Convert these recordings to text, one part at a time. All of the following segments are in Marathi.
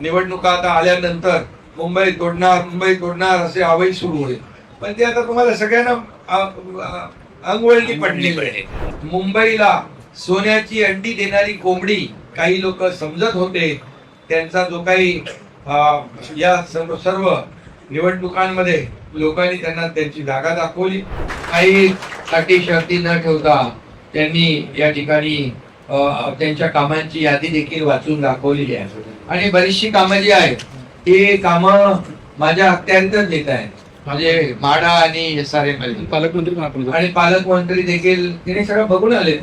निवडणुका आता आल्यानंतर मुंबई तोडणार मुंबई तोडणार असे आवई सुरू होईल. पण ते आता तुम्हाला सगळ्यांना अंगवळणी पडली. पाहिजे मुंबईला सोन्याची अंडी देणारी कोंबडी काही लोक समजत होते. त्यांचा जो काही या सर्व सर्व निवडणुकांमध्ये लोकांनी त्यांना त्यांची जागा दाखवली. काही अटी शर्ती न ठेवता त्यांनी या ठिकाणी त्यांच्या कामांची यादी देखील वाचून दाखवलेली आहे. आणि बरीचशी कामं जी आहेत ती कामं माझ्या अखत्यारीतच येत आहेत. म्हणजे माडा आणि एम पालकमंत्री पण आपण? आणि पालकमंत्री देखील तिने सगळं बघून आले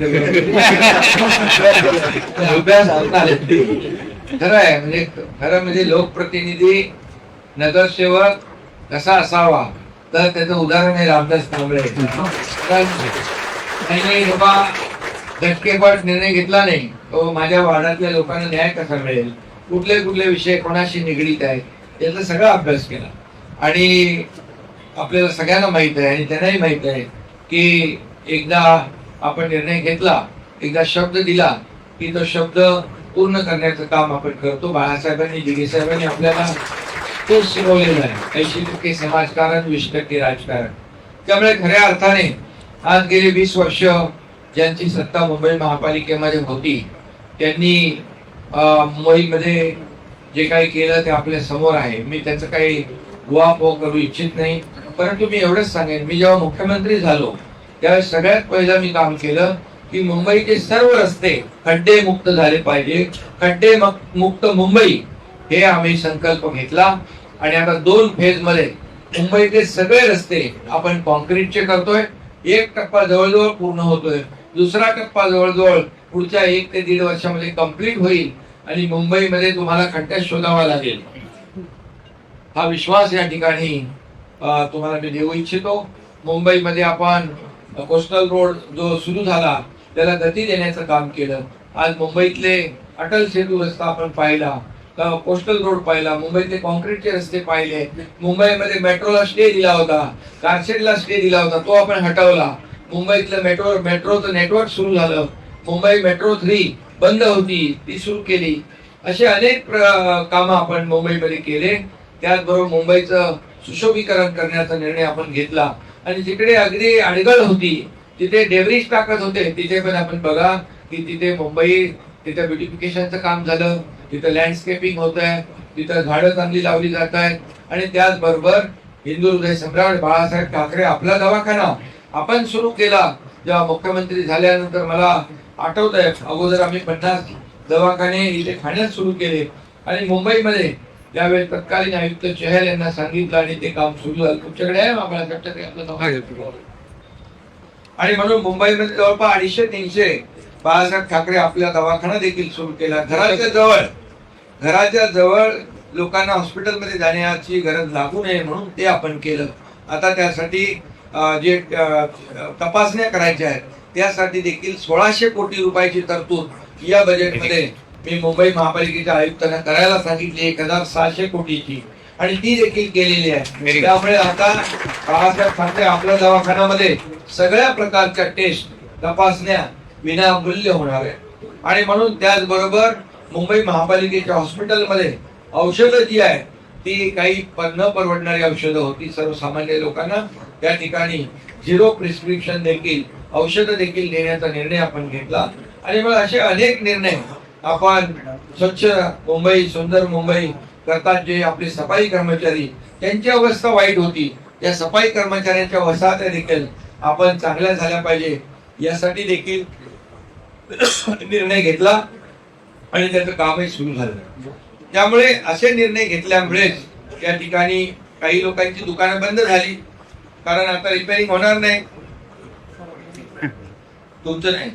खरं आहे म्हणजे खरं म्हणजे लोकप्रतिनिधी नगरसेवक कसा असावा तर त्याचं उदाहरण आहे रामदास कांबळे. त्यांनी बाबा झटकेपट निर्णय घेतला नाही. तो माझ्या वार्डातल्या लोकांना न्याय कसा मिळेल? कुठले कुठले विषय कोणाशी निगडीत आहेत याचा सगळा अभ्यास केला. आणि आपल्याला सगळ्यांना माहीत आहे आणि त्यांनाही माहीत आहे की एकदा आपण निर्णय घेतला एकदा शब्द दिला की तो शब्द पूर्ण करण्याचं काम आपण करतो. बाळासाहेबांनी दिगेसाहेबांनी आपल्याला तो शिकवलेलं आहे. ऐंशी टक्के समाजकारण वीस टक्के राजकारण. त्यामुळे खऱ्या अर्थाने आज गेले वीस वर्ष ज्यांची सत्ता मुंबई महापालिकेमध्ये होती त्यांनी मुंबईमध्ये जे काही केलं ते आपल्यासमोर आहे. मी त्याचं काही उहापोह करू इच्छित नाही. परंतु मी एवढंच सांगेन मी जेव्हा मुख्यमंत्री झालो त्यावेळेस सगळ्यात पहिलं मी काम केलं की मुंबईचे सर्व रस्ते खड्डे मुक्त झाले पाहिजे. खड्डे मुक्त मुंबई हे आम्ही संकल्प घेतला. आणि आता दोन फेजमध्ये मुंबईचे सगळे रस्ते आपण कॉन्क्रीटचे करतोय. एक टप्पा जवळजवळ पूर्ण होतोय. दुसरा टप्पा जवळजवळ पुढच्या एक ते दीड वर्षामध्ये कंप्लीट होईल आणि मुंबईमध्ये तुम्हाला खड्ड्यात शोधावा लागेल. हा विश्वास या ठिकाणी तुम्हाला मी देऊ इच्छितो. मुंबईमध्ये आपण कोस्टल रोड जो सुरू झाला त्याला गती देण्याचं काम केलं. आज मुंबईतले अटल सेतू रस्ता आपण पाहिला कोस्टल रोड पाहिला मुंबईतले कॉन्क्रीटचे रस्ते पाहिले मुंबईमध्ये मेट्रोला स्टे दिला होता कारशेडला स्टे दिला होता तो आपण हटवला. मुंबईतलं मेट्रो मेट्रोचं नेटवर्क सुरू झालं. मुंबई मेट्रो थ्री बंद होती ती सुरू केली. असे अनेक कामं आपण मुंबईमध्ये केले. त्याचबरोबर मुंबईचं सुशोभीकरण करण्याचा निर्णय आपण घेतला. आणि जिकडे अगदी अडगळ होती तिथे डेव्हरीज टाकत होते तिथे पण आपण बघा की तिथे मुंबई तिथे ब्युटिफिकेशनचं काम झालं. तिथं लँडस्केपिंग होत आहे तिथं झाडं चांगली लावली जात आहेत. आणि त्याचबरोबर हिंदू हृदय सम्राट बाळासाहेब ठाकरे आपला दवाखाना. आपण सुरू केला. जेव्हा मुख्यमंत्री झाल्यानंतर मला आठवत आहे अगोदर आम्ही पन्नास दवाखाने इथे खाण्यास सुरू केले. आणि मुंबईमध्ये त्यावेळेस तत्कालीन आयुक्त चहल यांना सांगितलं आणि ते काम सुरू झालं. तुमच्याकडे आहे आम्हाला आणि म्हणून मुंबईमध्ये जवळपास अडीचशे तीनशे बाळासाहेब ठाकरे आपला दवाखाना देखील सुरू केला. घराच्या जवळ घराच्या जवळ लोकांना हॉस्पिटलमध्ये जाण्याची गरज लागू नये म्हणून ते आपण केलं. आता त्यासाठी जे तपासण्या करायच्या आहेत त्यासाठी देखील सोळाशे कोटी रुपयाची तरतूद या बजेटमध्ये मी मुंबई महापालिकेच्या आयुक्तांना करायला सांगितली एक हजार सहाशे कोटीची. आणि ती देखील केलेली आहे. त्यामुळे आता बाळासाहेब ठाकरे आपल्या दवाखान्यामध्ये सगळ्या प्रकारच्या टेस्ट तपासण्या विनामूल्य होणार आहे आणि म्हणून त्याचबरोबर मुंबई महापालिकेच्या हॉस्पिटलमध्ये औषधं जी आहे ती काही न परवडणारी औषधं होती सर्वसामान्य लोकांना. त्या ठिकाणी झिरो प्रिस्क्रिप्शन देखील औषधं देखील देण्याचा निर्णय आपण घेतला. आणि मग असे अनेक निर्णय आपण स्वच्छ मुंबई सुंदर मुंबई करतात जे आपले सफाई कर्मचारी त्यांची अवस्था वाईट होती. त्या सफाई कर्मचाऱ्यांच्या वसाहत्या देखील आपण चांगल्या झाल्या पाहिजे. यासाठी देखील निर्णय घेतला आणि त्याचं कामही सुरू झालं. त्यामुळे असे निर्णय घेतल्यामुळेच त्या ठिकाणी काही लोकांची दुकानं बंद झाली. कारण आता रिपेअरिंग होणार नाही. तुमचं नाही.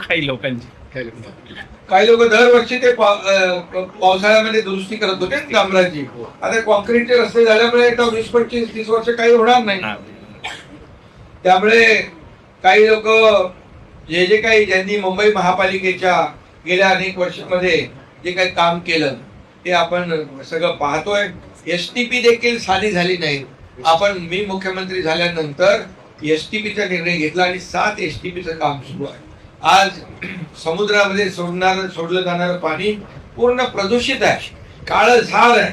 काही लोकांची. काही लोक दरवर्षी ते पावसाळ्यामध्ये दुरुस्ती करत होते डांबराची आता कॉन्क्रीटचे रस्ते झाल्यामुळे आता वीस पंचवीस तीस वर्ष काही होणार नाही. त्यामुळे काही लोक जे जे काही ज्यांनी मुंबई महापालिकेच्या गेल्या अनेक वर्षामध्ये जे काही काम केलं ते आपण सगळं पाहतोय. एस टी पी देखील साधी झाली नाही. आपण मी मुख्यमंत्री झाल्यानंतर एस टी पीचा निर्णय घेतला आणि सात एस टी पीचं काम सुरू आहे. आज समुद्रामध्ये सोडणार सोडलं जाणारं पाणी पूर्ण प्रदूषित आहे. काळं झाड आहे.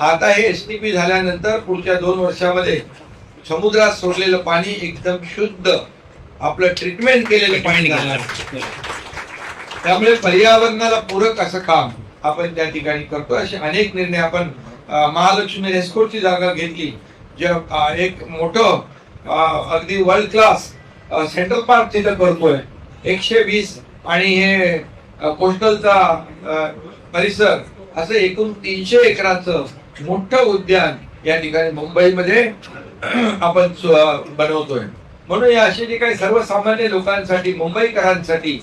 आता हे एस टी पी झाल्यानंतर पुढच्या दोन वर्षामध्ये समुद्रात सोडलेलं पाणी एकदम शुद्ध आपलं ट्रीटमेंट केलेलं पाणी त्यामुळे पर्यावरणाला पूरक असं काम आपण त्या ठिकाणी करतो असे अनेक निर्णय आपण महालक्ष्मी रेस्कोटची जागा घेतली. जे एक मोठं अगदी वर्ल्ड क्लास सेंट्रल पार्क तिथं करतोय एकशे वीस आणि हे कोस्टलचा परिसर असं एकूण तीनशे एकराचं मोठं उद्यान या ठिकाणी मुंबईमध्ये आपण बनवतोय. म्हणून या अशी जी काही सर्वसामान्य लोकांसाठी मुंबईकरांसाठी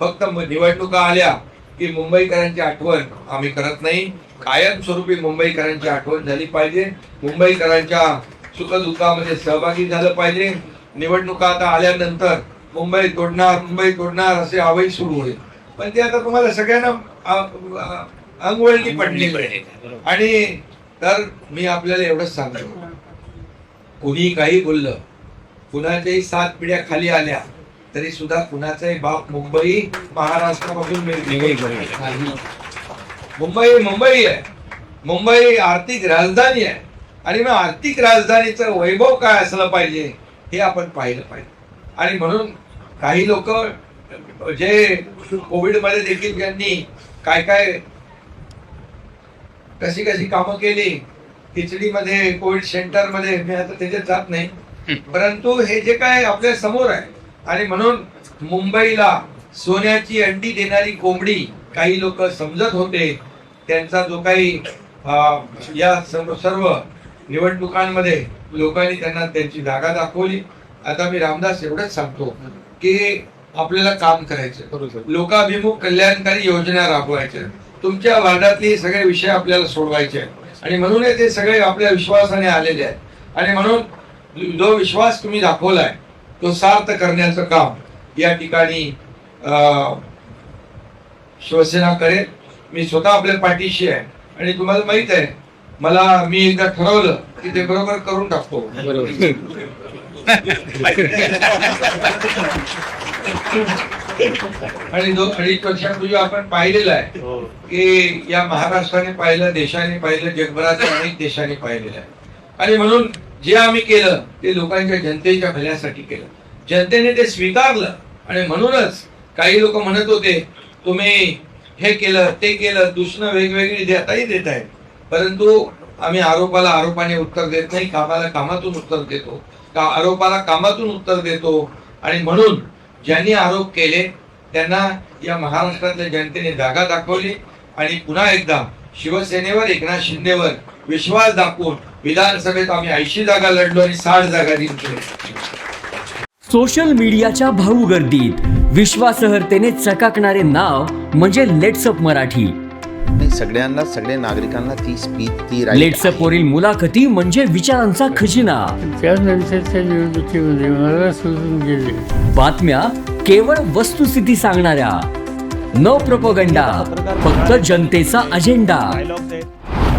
फक्त निवडणुका आल्या की मुंबईकरांची आठवण आम्ही करत नाही. कायमस्वरूपी मुंबईकरांची आठवण झाली पाहिजे. मुंबईकरांच्या सुखदुःखामध्ये सहभागी झालं पाहिजे. निवडणुका आता आल्यानंतर मुंबई तोडणार मुंबई तोडणार असे आवई सुरू होईल. पण ते आता तुम्हाला सगळ्यांना अंगवळणी पडली. आणि तर मी आपल्याला एवढंच सांगतो. कुणी काही बोललं कुणाच्याही सात पिढ्या खाली आल्या तरी सुद्धा कुणाचाही बाप मुंबई महाराष्ट्रापासून. मुंबई मुंबई आहे. मुंबई आर्थिक राजधानी आहे. आणि मग आर्थिक राजधानीचं वैभव काय असलं पाहिजे हे आपण पाहिलं पाहिजे. आणि म्हणून काही लोक जे कोविडमध्ये देखील ज्यांनी काय काय कशी कशी कामं केली खिचडीमध्ये कोविड सेंटरमध्ये मी आता त्याच्यात जात नाही. परंतु हे जे काय आपल्यासमोर आहे आणि म्हणून मुंबईला सोन्याची अंडी देणारी कोंबडी काही लोक समजत होते. त्यांचा जो काही या सर्व सर्व निवडणुकांमध्ये लोकांनी त्यांना त्यांची जागा दाखवली. आता मी रामदास एवढंच सांगतो की आपल्याला काम करायचं. लोकाभिमुख कल्याणकारी योजना राबवायच्या. तुमच्या वार्डातले सगळे विषय आपल्याला सोडवायचे आहेत. आणि म्हणून ते सगळे आपल्या विश्वासाने आलेले आहेत. आणि म्हणून जो विश्वास तुम्ही दाखवलाय तो सार्थ करण्याचं काम या ठिकाणी शिवसेना करेल. मी स्वतः आपल्या पाठीशी आहे. आणि तुम्हाला माहीत आहे मला मी एकदा ठरवलं की ते बरोबर करून टाकतो. आणि दो अडीच वर्षापूर्वी आपण पाहिलेलं आहे की या महाराष्ट्राने पाहिलं देशाने पाहिलं जगभरातील अनेक देशांनी पाहिलेलं आहे. आणि म्हणून जे आम्ही केलं ते लोकांच्या जनतेच्या भल्यासाठी केलं. जनतेने ते स्वीकारलं आणि म्हणूनच काही लोक म्हणत होते तुम्ही हे केलं ते केलं दुसरं वेगवेगळी देताही देत आहेत. परंतु आम्ही आरोपाला आरोपाने उत्तर देत नाही कामाला कामातून उत्तर देतो. का आरोपाला कामातून उत्तर देतो. आणि म्हणून ज्यांनी आरोप केले त्यांना या महाराष्ट्रातल्या जनतेने जागा दाखवली आणि पुन्हा एकदा शिवसेनेवर एकनाथ शिंदेवर विश्वास दाखवून विधानसभेत आम्ही ऐंशी जागा लढलो आणि साठ जागा जिंकलो. सोशल मीडियाच्या भाऊ गर्दीत विश्वासहर्तेने चकाकणारे नाव म्हणजे लेट्सअप मराठी. सगळ्यांना सगळ्या नागरिकांना ती स्पीच ती लेट्सअप. वरील मुलाखती म्हणजे विचारांचा खजिना. त्यानंतरच्या निवडणुकीमध्ये मला सोडून गेले. बातम्या केवळ वस्तुस्थिती सांगणाऱ्या. न प्रपोगंडा फक्त जनतेचा अजेंडा